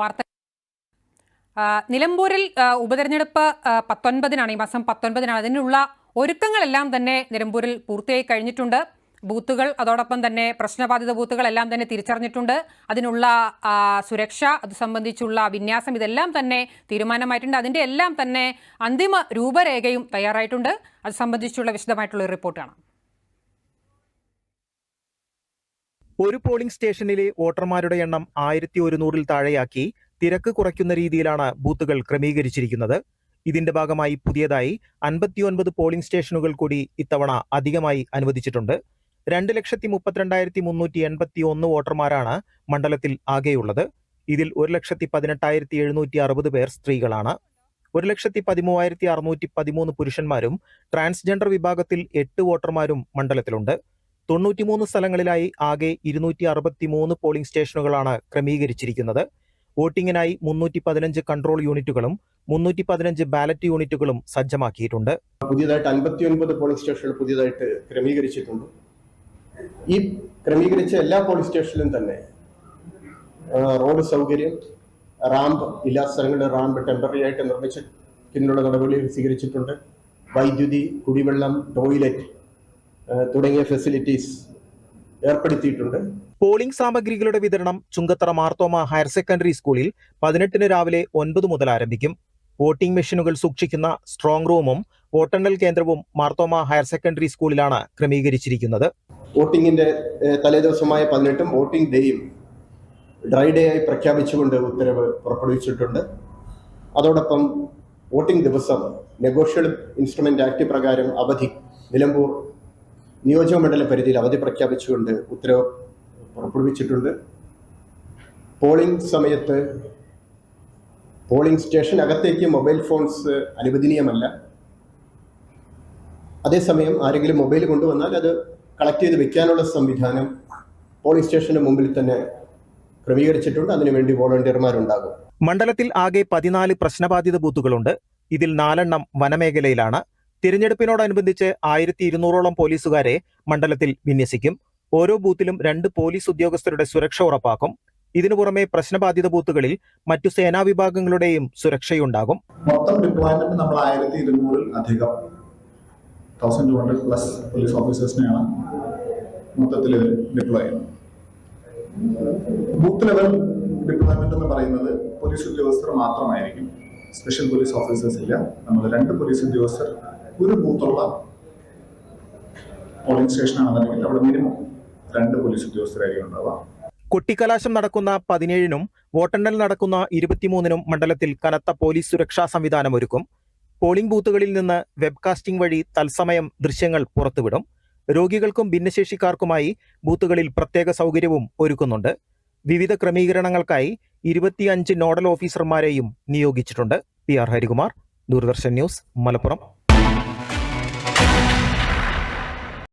വാർത്ത. നിലമ്പൂരിൽ ഉപതെരഞ്ഞെടുപ്പ് പത്തൊൻപതിനാണ് ഈ മാസം പത്തൊൻപതിനാണ്. അതിനുള്ള ഒരുക്കങ്ങളെല്ലാം തന്നെ നിലമ്പൂരിൽ പൂർത്തിയായി കഴിഞ്ഞിട്ടുണ്ട്. ബൂത്തുകൾ അതോടൊപ്പം തന്നെ പ്രശ്നബാധിത ബൂത്തുകളെല്ലാം തന്നെ തിരിച്ചറിഞ്ഞിട്ടുണ്ട്. അതിനുള്ള സുരക്ഷ അത് സംബന്ധിച്ചുള്ള വിന്യാസം ഇതെല്ലാം തന്നെ തീരുമാനമായിട്ടുണ്ട്. അതിന്റെ എല്ലാം തന്നെ അന്തിമ രൂപരേഖയും തയ്യാറായിട്ടുണ്ട്. അത് സംബന്ധിച്ചുള്ള വിശദമായിട്ടുള്ള ഒരു ഒരു പോളിംഗ് സ്റ്റേഷനിലെ വോട്ടർമാരുടെ എണ്ണം ആയിരത്തി ഒരുന്നൂറിൽ താഴെയാക്കി തിരക്ക് കുറയ്ക്കുന്ന രീതിയിലാണ് ബൂത്തുകൾ ക്രമീകരിച്ചിരിക്കുന്നത്. ഇതിന്റെ ഭാഗമായി പുതിയതായി അൻപത്തിയൊൻപത് പോളിംഗ് സ്റ്റേഷനുകൾ കൂടി ഇത്തവണ അധികമായി അനുവദിച്ചിട്ടുണ്ട്. രണ്ട് ലക്ഷത്തി മുപ്പത്തിരണ്ടായിരത്തി മുന്നൂറ്റി എൺപത്തി ഒന്ന് വോട്ടർമാരാണ് മണ്ഡലത്തിൽ ആകെയുള്ളത്. ഇതിൽ ഒരു ലക്ഷത്തി പതിനെട്ടായിരത്തി എഴുന്നൂറ്റി അറുപത് പേർ സ്ത്രീകളാണ്. ഒരു ലക്ഷത്തി പതിമൂവായിരത്തി അറുന്നൂറ്റി പതിമൂന്ന് പുരുഷന്മാരും ട്രാൻസ്ജെൻഡർ വിഭാഗത്തിൽ എട്ട് വോട്ടർമാരും മണ്ഡലത്തിലുണ്ട്. തൊണ്ണൂറ്റിമൂന്ന് സ്ഥലങ്ങളിലായി ആകെ ഇരുന്നൂറ്റി അറുപത്തിമൂന്ന് പോളിംഗ് സ്റ്റേഷനുകളാണ് ക്രമീകരിച്ചിരിക്കുന്നത്. വോട്ടിങ്ങിനായി മുന്നൂറ്റി പതിനഞ്ച് കൺട്രോൾ യൂണിറ്റുകളും മുന്നൂറ്റി പതിനഞ്ച് ബാലറ്റ് യൂണിറ്റുകളും സജ്ജമാക്കിയിട്ടുണ്ട്. പുതിയതായിട്ട് അൻപത്തിയൊൻപത് പോളിംഗ് സ്റ്റേഷനുകൾ പുതിയതായിട്ട് ക്രമീകരിച്ചിട്ടുണ്ട്. ഈ ക്രമീകരിച്ച എല്ലാ പോളിംഗ് സ്റ്റേഷനിലും തന്നെ റോഡ് സൗകര്യം റാമ്പ് ഇല്ലാത്ത സ്ഥലങ്ങളിൽ റാമ്പ് ടെമ്പററി ആയിട്ട് നിർമ്മിച്ചതിനുള്ള നടപടികൾ സ്വീകരിച്ചിട്ടുണ്ട്. വൈദ്യുതി കുടിവെള്ളം ടോയ്ലറ്റ് തുടങ്ങിയ ഫെസിലിറ്റീസ് ഏർപ്പെടുത്തിയിട്ടുണ്ട്. പോളിംഗ് സാമഗ്രികളുടെ വിതരണം ചുങ്കത്തറ മാർത്തോമ ഹയർ സെക്കൻഡറി സ്കൂളിൽ പതിനെട്ടിന് രാവിലെ ഒൻപത് മുതൽ ആരംഭിക്കും. വോട്ടിംഗ് മെഷീനുകൾ സൂക്ഷിക്കുന്ന സ്ട്രോങ് റൂമും വോട്ടെണ്ണൽ കേന്ദ്രവും മാർത്തോമ ഹയർ സെക്കൻഡറി സ്കൂളിലാണ് ക്രമീകരിച്ചിരിക്കുന്നത്. വോട്ടിംഗിന്റെ തലേദിവസമായ പതിനെട്ടും വോട്ടിംഗ് ഡേയും ഡ്രൈ ഡേ ആയി പ്രഖ്യാപിച്ചുകൊണ്ട് ഉത്തരവ് പുറപ്പെടുവിച്ചിട്ടുണ്ട്. അതോടൊപ്പം വോട്ടിംഗ് ദിവസം നെഗോഷ്യബിൾ ഇൻസ്ട്രുമെന്റ് ആക്ട് പ്രകാരം അവധി നിലമ്പൂർ നിയോജകമണ്ഡല പരിധിയിൽ അവധി പ്രഖ്യാപിച്ചുകൊണ്ട് ഉത്തരവ് പുറപ്പെടുവിച്ചിട്ടുണ്ട്. പോളിംഗ് സമയത്ത് പോളിംഗ് സ്റ്റേഷൻ അകത്തേക്ക് മൊബൈൽ ഫോൺസ് അനുവദനീയമല്ല. അതേസമയം ആരെങ്കിലും മൊബൈൽ കൊണ്ടുവന്നാൽ അത് കളക്ട് ചെയ്ത് വെക്കാനുള്ള സംവിധാനം പോളിംഗ് സ്റ്റേഷന് മുമ്പിൽ തന്നെ ക്രമീകരിച്ചിട്ടുണ്ട്. അതിനുവേണ്ടി വോളണ്ടിയർമാരുണ്ടാകും. മണ്ഡലത്തിൽ ആകെ പതിനാല് പ്രശ്നബാധിത ബൂത്തുകളുണ്ട്. ഇതിൽ നാലെണ്ണം വനമേഖലയിലാണ്. തിരഞ്ഞെടുപ്പിനോടനുബന്ധിച്ച് ആയിരത്തി ഇരുന്നൂറോളം പോലീസുകാരെ മണ്ഡലത്തിൽ വിന്യസിക്കും. ഓരോ ബൂത്തിലും രണ്ട് പോലീസ് ഉദ്യോഗസ്ഥരുടെ സുരക്ഷ ഉറപ്പാക്കും. ഇതിനു പുറമെ പ്രശ്നബാധിത ബൂത്തുകളിൽ മറ്റു സേനാ വിഭാഗങ്ങളുടെയും സുരക്ഷയുണ്ടാകും. മൊത്തം ഡിപ്ലോയ്മെന്റ് നമ്മൾ ആയിരത്തി ഇരുന്നൂറിൽ അധികം. Thousand two hundred plus police ഓഫീസേഴ്സിനെയാണ് മൊത്തത്തിൽ ഡിപ്ലോയ് ചെയ്യുന്നത്. ബൂത്ത് ലെവൽ ഡിപ്ലോയ്മെന്റ് എന്ന് പറയുന്നത് പോലീസ് ഉദ്യോഗസ്ഥർ മാത്രമായിരിക്കും. സ്പെഷ്യൽ പോലീസ് ഓഫീസേഴ്സ് ഇല്ല. നമ്മൾ രണ്ട് പോലീസ് ഉദ്യോഗസ്ഥർ ഒരു ബൂത്തുള്ള പോളിംഗ് സ്റ്റേഷൻ ആണെന്നുണ്ടെങ്കിൽ അവിടെ മിനിമം രണ്ട് പോലീസ് ഉദ്യോഗസ്ഥരായിരിക്കും ഉണ്ടാവുക. കൊട്ടിക്കലാശം നടക്കുന്ന പതിനേഴിനും വോട്ടെണ്ണൽ നടക്കുന്ന ഇരുപത്തിമൂന്നിനും മണ്ഡലത്തിൽ കനത്ത പോലീസ് സുരക്ഷാ സംവിധാനം ഒരുക്കും. പോളിംഗ് ബൂത്തുകളിൽ നിന്ന് വെബ്കാസ്റ്റിംഗ് വഴി തത്സമയം ദൃശ്യങ്ങൾ പുറത്തുവിടും. രോഗികൾക്കും ഭിന്നശേഷിക്കാർക്കുമായി ബൂത്തുകളിൽ പ്രത്യേക സൗകര്യവും ഒരുക്കുന്നുണ്ട്. വിവിധ ക്രമീകരണങ്ങൾക്കായി ഇരുപത്തിയഞ്ച് നോഡൽ ഓഫീസർമാരെയും നിയോഗിച്ചിട്ടുണ്ട്. P R Harikumar Doordarshan news Malappuram.